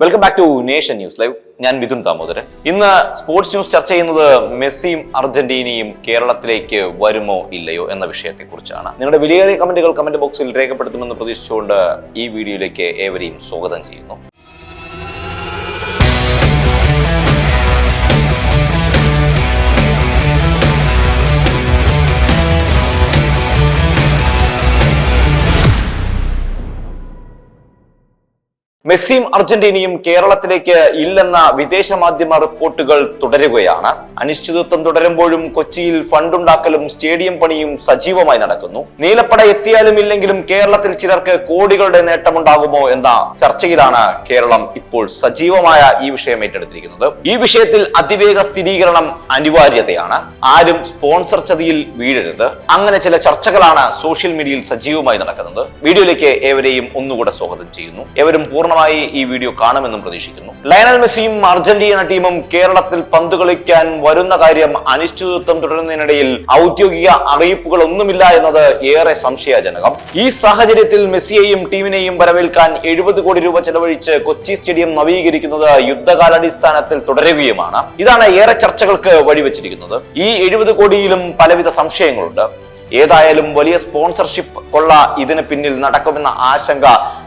Welcome back to nation news live ഞാൻ മിഥുൻ ദാമോദരൻ. ഇന്ന് sports news ചർച്ച ചെയ്യുന്നത് മെസ്സിയും അർജന്റീനയും കേരളത്തിലേക്ക് വരുമോ ഇല്ലയോ എന്ന വിഷയത്തെ കുറിച്ചാണ് നിങ്ങളുടെ വിലയേറിയ കമന്റുകൾ കമന്റ് ബോക്സിൽ രേഖപ്പെടുത്തുമെന്ന് പ്രതീക്ഷിച്ചുകൊണ്ട് ഈ വീഡിയോയിലേക്ക് ഏവരെയും സ്വാഗതം ചെയ്യുന്നു. മെസ്സിയും അർജന്റീനയും കേരളത്തിലേക്ക് ഇല്ലെന്ന വിദേശ മാധ്യമ റിപ്പോർട്ടുകൾ തുടരുകയാണ്. അനിശ്ചിതത്വം തുടരുമ്പോഴും കൊച്ചിയിൽ ഫണ്ടുണ്ടാക്കലും സ്റ്റേഡിയം പണിയും സജീവമായി നടക്കുന്നു. നീലപ്പട എത്തിയാലും ഇല്ലെങ്കിലും കേരളത്തിൽ ചിലർക്ക് കോടികളുടെ നേട്ടമുണ്ടാകുമോ എന്ന ചർച്ചയിലാണ് കേരളം ഇപ്പോൾ സജീവമായ ഈ വിഷയം ഏറ്റെടുത്തിരിക്കുന്നത്. ഈ വിഷയത്തിൽ അതിവേഗ സ്ഥിരീകരണം അനിവാര്യതയാണ്. ആരും സ്പോൺസർ ചതിയിൽ വീഴരുത്. അങ്ങനെ ചില ചർച്ചകളാണ് സോഷ്യൽ മീഡിയയിൽ സജീവമായി നടക്കുന്നത്. വീഡിയോയിലേക്ക് ഏവരെയും ഒന്നുകൂടെ സ്വാഗതം ചെയ്യുന്നു. ഏവരും പൂർണമായി ഈ വീഡിയോ കാണുമെന്നും പ്രതീക്ഷിക്കുന്നു. ലയണൽ മെസ്സിയും അർജന്റീന ടീമും കേരളത്തിൽ പന്ത് കളിക്കാൻ വരുന്ന കാര്യം അനിശ്ചിതത്വം തുടരുന്നതിനിടയിൽ ഔദ്യോഗിക അറിയിപ്പുകൾ ഒന്നുമില്ല എന്നത് ഏറെ സംശയജനകം. ഈ സാഹചര്യത്തിൽ മെസ്സിയെയും ടീമിനെയും വരവേൽക്കാൻ എഴുപത് കോടി രൂപ ചെലവഴിച്ച് കൊച്ചി സ്റ്റേഡിയം നവീകരിക്കുന്നത് യുദ്ധകാലാടിസ്ഥാനത്തിൽ തുടരുകയുമാണ്. ഇതാണ് ഏറെ ചർച്ചകൾക്ക് വഴിവെച്ചിരിക്കുന്നത്. ഈ എഴുപത് കോടിയിലും പലവിധ സംശയങ്ങളുണ്ട്. ഏതായാലും വലിയ സ്പോൺസർഷിപ്പ് കൊള്ള ഇതിന് പിന്നിൽ നടക്കുമെന്ന ആശങ്ക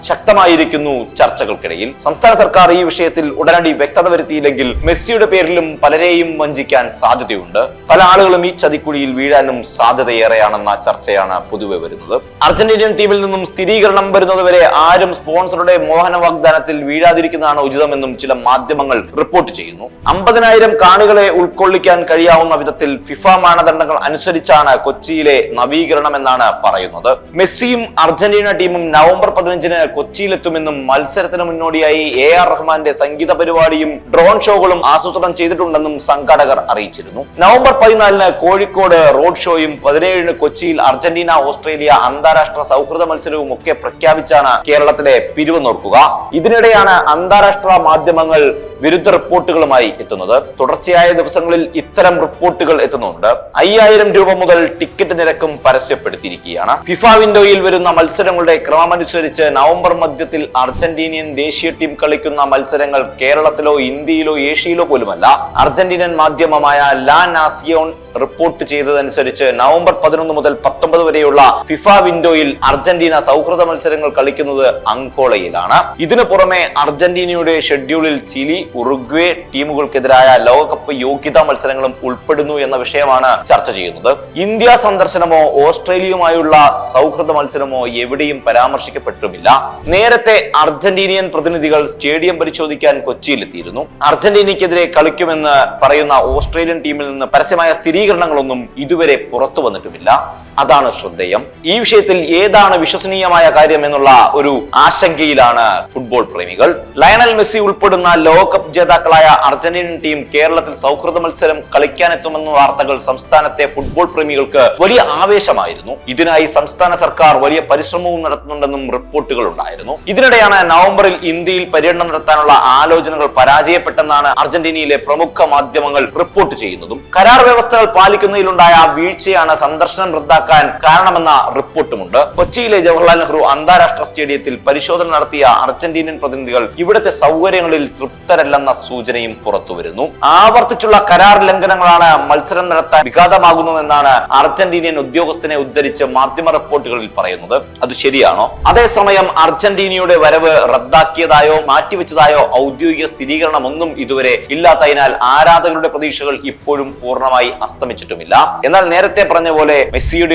ശക്തമായിരിക്കുന്നു ചർച്ചകൾക്കിടയിൽ. സംസ്ഥാന സർക്കാർ ഈ വിഷയത്തിൽ ഉടനടി വ്യക്തത വരുത്തിയില്ലെങ്കിൽ മെസ്സിയുടെ പേരിലും പലരെയും വഞ്ചിക്കാൻ സാധ്യതയുണ്ട്. പല ആളുകളും ഈ ചതിക്കുഴിയിൽ വീഴാനും സാധ്യതയേറെയാണെന്ന ചർച്ചയാണ് പൊതുവെ വരുന്നത്. അർജന്റീനിയൻ ടീമിൽ നിന്നും സ്ഥിരീകരണം വരുന്നതുവരെ ആരും സ്പോൺസറുടെ മോഹന വാഗ്ദാനത്തിൽ വീഴാതിരിക്കുന്നതാണ് ഉചിതമെന്നും ചില മാധ്യമങ്ങൾ റിപ്പോർട്ട് ചെയ്യുന്നു. അമ്പതിനായിരം കാണികളെ ഉൾക്കൊള്ളിക്കാൻ കഴിയാവുന്ന വിധത്തിൽ ഫിഫ മാനദണ്ഡങ്ങൾ അനുസരിച്ചാണ് കൊച്ചിയിലെ നവീകരണം എന്നാണ് പറയുന്നത്. മെസ്സിയും അർജന്റീന ടീമും നവംബർ പതിനഞ്ചിന് കൊച്ചിയിലെത്തുമെന്നും മത്സരത്തിന് മുന്നോടിയായി എ ആർ റഹ്മാന്റെ സംഗീത പരിപാടിയും ഡ്രോൺ ഷോകളും ആസൂത്രണം ചെയ്തിട്ടുണ്ടെന്നും സംഘാടകർ അറിയിച്ചിരുന്നു. നവംബർ പതിനാലിന് കോഴിക്കോട് റോഡ് ഷോയും പതിനേഴിന് കൊച്ചിയിൽ അർജന്റീന ഓസ്ട്രേലിയ അന്താരാഷ്ട്ര സൗഹൃദ മത്സരവും ഒക്കെ പ്രഖ്യാപിച്ചാണ് കേരളത്തിലെ പിരിവ് നോർക്കുക ഇതിനിടെയാണ് അന്താരാഷ്ട്ര മാധ്യമങ്ങൾ വിരുദ്ധ റിപ്പോർട്ടുകളുമായി എത്തുന്നത്. തുടർച്ചയായ ദിവസങ്ങളിൽ ഇത്തരം റിപ്പോർട്ടുകൾ എത്തുന്നുണ്ട്. അയ്യായിരം രൂപ മുതൽ ടിക്കറ്റ് നിരക്കും പരസ്യപ്പെടുത്തിയിരിക്കുകയാണ്. ഫിഫ വിൻഡോയിൽ വരുന്ന മത്സരങ്ങളുടെ ക്രമമനുസരിച്ച് നവംബർ മധ്യത്തിൽ അർജന്റീനിയൻ ദേശീയ ടീം കളിക്കുന്ന മത്സരങ്ങൾ കേരളത്തിലോ ഇന്ത്യയിലോ ഏഷ്യയിലോ പോലുമല്ല. അർജന്റീനൻ മാധ്യമമായ ലാ നാസിയോൺ റിപ്പോർട്ട് ചെയ്തതനുസരിച്ച് നവംബർ പതിനൊന്ന് മുതൽ പത്തൊമ്പത് വരെയുള്ള ഫിഫ വിൻഡോയിൽ അർജന്റീന സൗഹൃദ മത്സരങ്ങൾ കളിക്കുന്നത് അങ്കോളയിലാണ്. ഇതിനു പുറമെ അർജന്റീനയുടെ ഷെഡ്യൂളിൽ ചിലി ഉറുഗ്വേ ടീമുകൾക്കെതിരായ ലോകകപ്പ് യോഗ്യതാ മത്സരങ്ങളും ഉൾപ്പെടുന്നു എന്ന വിഷയമാണ് ചർച്ച ചെയ്യുന്നത്. ഇന്ത്യ സന്ദർശനമോ ഓസ്ട്രേലിയയുമായുള്ള സൗഹൃദ മത്സരമോ എവിടെയും പരാമർശിക്കപ്പെട്ടുമില്ല നേരത്തെ അർജന്റീനിയൻ പ്രതിനിധികൾ സ്റ്റേഡിയം പരിശോധിക്കാൻ കൊച്ചിയിലെത്തിയിരുന്നു. അർജന്റീനയ്ക്കെതിരെ കളിക്കുമെന്ന് പറയുന്ന ഓസ്ട്രേലിയൻ ടീമിൽ നിന്ന് പരസ്യമായ സ്ഥിരീകരണങ്ങളൊന്നും ഇതുവരെ പുറത്തു വന്നിട്ടുമില്ല. അതാണ് ശ്രദ്ധേയം. ഈ വിഷയത്തിൽ ഏതാണ് വിശ്വസനീയമായ കാര്യം എന്നുള്ള ഒരു ആശങ്കയിലാണ് ഫുട്ബോൾ പ്രേമികൾ. ലയണൽ മെസ്സി ഉൾപ്പെടുന്ന ലോകകപ്പ് ജേതാക്കളായ അർജന്റീനൻ ടീം കേരളത്തിൽ സൗഹൃദ മത്സരം കളിക്കാനെത്തുമെന്ന വാർത്തകൾ സംസ്ഥാനത്തെ ഫുട്ബോൾ പ്രേമികൾക്ക് വലിയ ആവേശമായിരുന്നു. ഇതിനായി സംസ്ഥാന സർക്കാർ വലിയ പരിശ്രമവും നടത്തുന്നുണ്ടെന്നും റിപ്പോർട്ടുകൾ ഉണ്ടായിരുന്നു. ഇതിനിടെയാണ് നവംബറിൽ ഇന്ത്യയിൽ പര്യടനം നടത്താനുള്ള ആലോചനകൾ പരാജയപ്പെട്ടെന്നാണ് അർജന്റീനയിലെ പ്രമുഖ മാധ്യമങ്ങൾ റിപ്പോർട്ട് ചെയ്യുന്നതും. കരാർ വ്യവസ്ഥകൾ പാലിക്കുന്നതിലുണ്ടായ വീഴ്ചയാണ് സന്ദർശനം റദ്ദാക്കാൻ കാരണമെന്ന റിപ്പോർട്ടുമുണ്ട്. കൊച്ചിയിലെ ജവഹർലാൽ നെഹ്റു അന്താരാഷ്ട്ര സ്റ്റേഡിയത്തിൽ പരിശോധന നടത്തിയ അർജന്റീനിയൻ പ്രതിനിധികൾ ഇവിടുത്തെ സൗകര്യങ്ങളിൽ തൃപ്തരല്ലെന്ന സൂചനയും പുറത്തുവരുന്നു. ആവർത്തിച്ചുള്ള കരാർ ലംഘനങ്ങളാണ് മത്സരം നടത്താൻ വിഘാതമാകുന്നതെന്നാണ് അർജന്റീനിയൻ ഉദ്യോഗസ്ഥനെ ഉദ്ധരിച്ച് മാധ്യമ റിപ്പോർട്ടുകളിൽ പറയുന്നത്. അത് ശരിയാണോ? അതേസമയം അർജന്റീനയുടെ വരവ് റദ്ദാക്കിയതായോ മാറ്റിവെച്ചതായോ ഔദ്യോഗിക സ്ഥിരീകരണമൊന്നും ഇതുവരെ ഇല്ലാത്തതിനാൽ ആരാധകരുടെ പ്രതീക്ഷകൾ ഇപ്പോഴും പൂർണമായി അസ്തമിച്ചിട്ടുമില്ല. എന്നാൽ നേരത്തെ പറഞ്ഞ പോലെ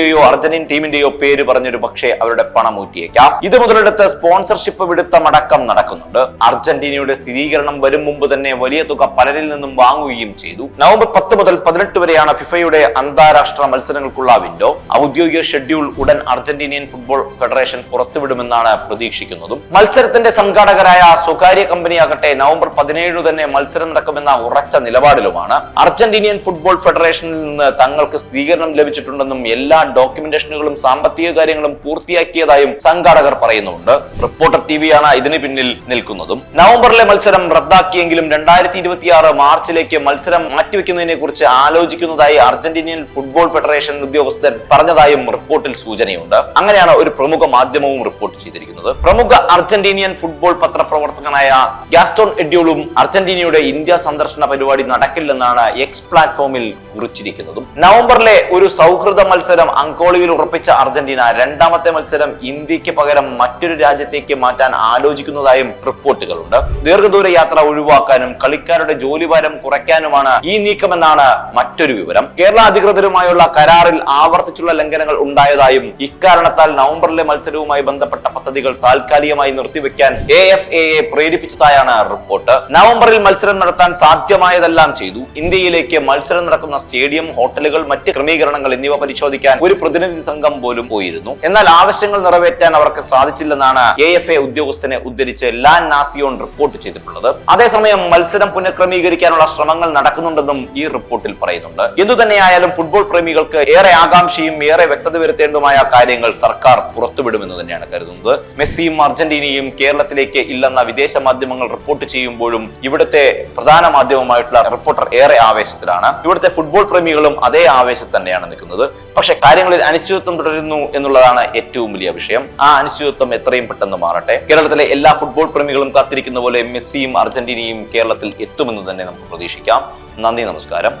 മെസ്സിയുടെയോ അർജന്റീൻ ടീമിന്റെയോ പേര് പറഞ്ഞൊരു പക്ഷേ അവരുടെ പണം ഊറ്റിയേക്കാം. ഇത് മുതലെടുത്ത് സ്പോൺസർഷിപ്പ് പിടുത്തമടക്കം നടക്കുന്നുണ്ട്. അർജന്റീനയുടെ സ്ഥിരീകരണം വരും മുമ്പ് തന്നെ വലിയ തുക പലരിൽ നിന്നും വാങ്ങുകയും ചെയ്തു. നവംബർ പത്ത് മുതൽ പതിനെട്ട് വരെയാണ് ഫിഫയുടെ അന്താരാഷ്ട്ര മത്സരങ്ങൾക്കുള്ള വിൻഡോ ഔദ്യോഗിക ഷെഡ്യൂൾ ഉടൻ അർജന്റീനിയൻ ഫുട്ബോൾ ഫെഡറേഷൻ പുറത്തുവിടുമെന്നാണ് പ്രതീക്ഷിക്കുന്നതും. മത്സരത്തിന്റെ സംഘാടകരായ സ്വകാര്യ കമ്പനിയാകട്ടെ നവംബർ പതിനേഴിന് തന്നെ മത്സരം നടക്കുമെന്ന ഉറച്ച നിലപാടിലുമാണ്. അർജന്റീനിയൻ ഫുട്ബോൾ ഫെഡറേഷനിൽ നിന്ന് തങ്ങൾക്ക് സ്ഥിരീകരണം ലഭിച്ചിട്ടുണ്ടെന്നും എല്ലാ ഡോക്യുമെന്റേഷനുകളും സാമ്പത്തിക കാര്യങ്ങളും പൂർത്തിയാക്കിയതായും സംഘാടകർ പറയുന്നുണ്ട്. റിപ്പോർട്ടർ ടിവിയാണ് ഇതിന് പിന്നിൽ നിൽക്കുന്നതും. നവംബറിലെ മത്സരം റദ്ദാക്കിയെങ്കിലും രണ്ടായിരത്തി ഇരുപത്തിയാറ് മാർച്ചിലേക്ക് മത്സരം മാറ്റിവെക്കുന്നതിനെ കുറിച്ച് ആലോചിക്കുന്നതായി അർജന്റീനിയൻ ഫുട്ബോൾ ഫെഡറേഷൻ ഉദ്യോഗസ്ഥർ പറഞ്ഞതായും റിപ്പോർട്ടിൽ സൂചനയുണ്ട്. അങ്ങനെയാണ് ഒരു പ്രമുഖ മാധ്യമവും റിപ്പോർട്ട് ചെയ്തിരിക്കുന്നത്. പ്രമുഖ അർജന്റീനിയൻ ഫുട്ബോൾ പത്രപ്രവർത്തകനായ ഗാസ്റ്റോൺ എഡ്യൂളും അർജന്റീനയുടെ ഇന്ത്യ സന്ദർശന പരിപാടി നടക്കില്ലെന്നാണ് എക്സ് പ്ലാറ്റ്ഫോമിൽ കുറിച്ചിരിക്കുന്നതും. നവംബറിലെ ഒരു സൗഹൃദ മത്സരം അങ്കോളയിൽ ഉറപ്പിച്ച അർജന്റീന രണ്ടാമത്തെ മത്സരം ഇന്ത്യയ്ക്ക് പകരം മറ്റൊരു രാജ്യത്തേക്ക് മാറ്റാൻ ആലോചിക്കുന്നതായും റിപ്പോർട്ടുകളുണ്ട്. ദീർഘദൂര യാത്ര ഒഴിവാക്കാനും കളിക്കാരുടെ ജോലിഭാരം കുറയ്ക്കാനുമാണ് ഈ നീക്കമെന്നാണ് മറ്റൊരു വിവരം. കേരള അധികൃതരുമായുള്ള കരാറിൽ ആവർത്തിച്ചുള്ള ലംഘനങ്ങൾ ഉണ്ടായതായും ഇക്കാരണത്താൽ നവംബറിലെ മത്സരവുമായി ബന്ധപ്പെട്ട പദ്ധതികൾ താൽക്കാലികമായി നിർത്തിവെക്കാൻ എ എഫ് എ പ്രേരിപ്പിച്ചതായാണ് റിപ്പോർട്ട്. നവംബറിൽ മത്സരം നടത്താൻ സാധ്യമായതെല്ലാം ചെയ്തു. ഇന്ത്യയിലേക്ക് മത്സരം നടക്കുന്ന സ്റ്റേഡിയം ഹോട്ടലുകൾ മറ്റ് ക്രമീകരണങ്ങൾ എന്നിവ പരിശോധിക്കാൻ ഒരു പ്രതിനിധി സംഘം പോലും പോയിരുന്നു. എന്നാൽ ആവശ്യങ്ങൾ നിറവേറ്റാൻ അവർക്ക് സാധിച്ചില്ലെന്നാണ് എ എഫ് എ ഉദ്യോഗസ്ഥനെ ഉദ്ധരിച്ച് ലാൻ നാസിയോൺ റിപ്പോർട്ട് ചെയ്തിട്ടുള്ളത്. അതേസമയം മത്സരം പുനഃക്രമീകരിക്കാനുള്ള ശ്രമങ്ങൾ നടക്കുന്നുണ്ടെന്നും ഈ റിപ്പോർട്ടിൽ പറയുന്നുണ്ട്. എന്തുതന്നെയായാലും ഫുട്ബോൾ പ്രേമികൾക്ക് ഏറെ ആകാംക്ഷയും ഏറെ വ്യക്തത വരുത്തേണ്ടതുമായ കാര്യങ്ങൾ സർക്കാർ പുറത്തുവിടുമെന്ന് തന്നെയാണ് കരുതുന്നത്. മെസ്സിയും അർജന്റീനയും കേരളത്തിലേക്ക് ഇല്ലെന്ന വിദേശ മാധ്യമങ്ങൾ റിപ്പോർട്ട് ചെയ്യുമ്പോഴും ഇവിടുത്തെ പ്രധാന മാധ്യമമായിട്ടുള്ള റിപ്പോർട്ടർ ഏറെ ആവേശത്തിലാണ്. ഇവിടുത്തെ ഫുട്ബോൾ പ്രേമികളും അതേ ആവേശത്തിൽ തന്നെയാണ് നിൽക്കുന്നത്. പക്ഷെ കാര്യങ്ങളിൽ അനിശ്ചിതത്വം തുടരുന്നു എന്നുള്ളതാണ് ഏറ്റവും വലിയ വിഷയം. ആ അനിശ്ചിതത്വം എത്രയും പെട്ടെന്ന് മാറട്ടെ. കേരളത്തിലെ എല്ലാ ഫുട്ബോൾ പ്രേമികളും കാത്തിരിക്കുന്ന പോലെ മെസ്സിയും അർജന്റീനയും കേരളത്തിൽ എത്തുമെന്ന് തന്നെ നമുക്ക് പ്രതീക്ഷിക്കാം. നന്ദി നമസ്കാരം.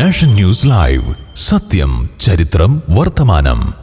നാഷൻ ന്യൂസ് ലൈവ് സത്യം ചരിത്രം വർത്തമാനം